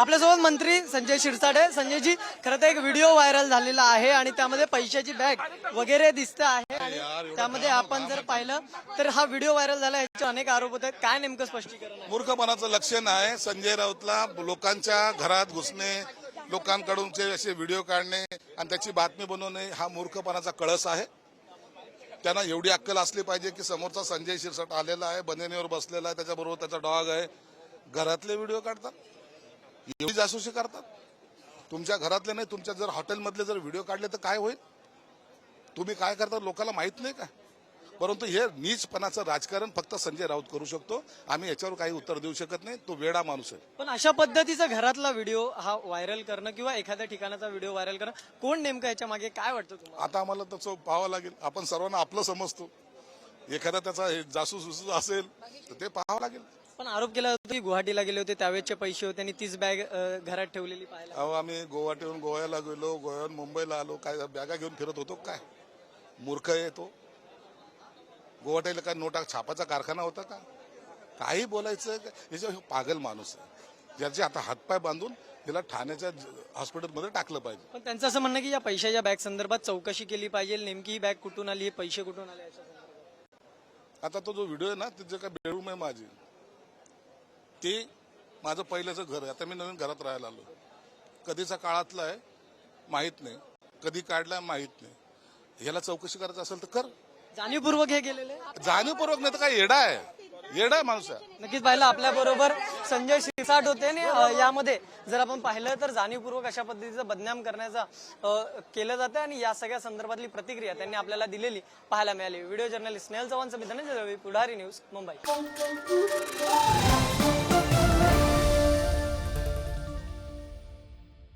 आपल्यासोबत मंत्री संजय शिरसाटे संजयजी खरं तर एक व्हिडिओ व्हायरल झालेला आहे आणि त्यामध्ये पैशाची बॅग वगैरे दिसत आहे आणि त्यामध्ये आपण जर पाहिलं तर हा व्हिडिओ व्हायरल झाला याचे अनेक आरोप होत. आहेत काय नेमकं स्पष्टीकरण मूर्खपणाचं लक्षण आहे. संजय राऊतला लोकांच्या घरात घुसणे लोकांकडूनचे असे व्हिडिओ काढणे आणि त्याची बातमी बनवणे हा मूर्खपणाचा कळस आहे. त्यांना एवढी अक्कल असली पाहिजे की समोरचा संजय शिरसाट आलेला आहे बनेनीवर बसलेला आहे त्याच्याबरोबर त्याचा डॉग आहे. घरातले व्हिडिओ काढतात. एवढी जासूसी करतात? तुमच्या घरातले नाही तुमच्या जर हॉटेलमधले जर व्हिडिओ काढले तर काय होईल? तुम्ही काय करता लोकांना माहीत नाही का? परंतु हे नीचपणाचं राजकारण फक्त संजय राऊत करू शकतो. आम्ही याच्यावर काही उत्तर देऊ शकत नाही. तो वेडा माणूस आहे. पण अशा पद्धतीचा घरातला व्हिडिओ हा व्हायरल करणं किंवा एखाद्या ठिकाणाचा व्हिडिओ व्हायरल करणं कोण नेमकं याच्या मागे काय वाटतं तुम्हाला? आता आम्हाला त्याचं पाहावं लागेल. आपण सर्वांना आपलं समजतो. एखादा त्याचा जासूस विसूस असेल तर ते पाहावं लागेल. पण आरोप केला होता की गुवाहाटीला गेले होते त्यावेळेचे पैसे होते आणि तीच बॅग घरात ठेवलेली पाहायला अहो आम्ही गुवाहाटीहून गोव्याला गेलो गोव्याहून मुंबईला आलो काय बॅगा घेऊन फिरत होतो काय मूर्ख आहे तो गुवाहाटीला काय नोटा छापाचा कारखाना होता का काही बोलायचं का? याच्या पागल माणूस आहे ज्याचे आता हातपाय बांधून तिला ठाण्याच्या हॉस्पिटलमध्ये टाकलं पाहिजे पण त्यांचं असं म्हणणं की या पैशाच्या बॅग संदर्भात चौकशी केली पाहिजे नेमकी ही बॅग कुठून आली हे पैसे कुठून आले याच्या संदर्भात. आता तो जो व्हिडिओ आहे ना तिथे काय बेडरूम आहे माझी ते माझं पहिल्याचं घर आहे. आता मी नवीन घरात राहायला आलो. कधीचा काळातला आहे माहीत नाही. कधी काढलाय माहीत नाही. ह्याला चौकशी करायचं असेल तर कर. जाणीवपूर्वक हे आहे? जाणीवपूर्वक नाही तर काय येडा आहे. येडा माणूस आहे. नक्कीच पाहिलं आपल्या बरोबर संजय शिरसाट होते आणि अ, यामध्ये जर आपण पाहिलं तर जाणीवपूर्वक अशा पद्धतीचं बदनाम करण्याचा अ, केलं जातं आणि या सगळ्या संदर्भातली प्रतिक्रिया त्यांनी आपल्याला दिलेली पाहायला मिळाली. व्हिडिओ जर्नलिस्ट स्नेहल चव्हाण समिती धनंजय पुढारी न्यूज मुंबई.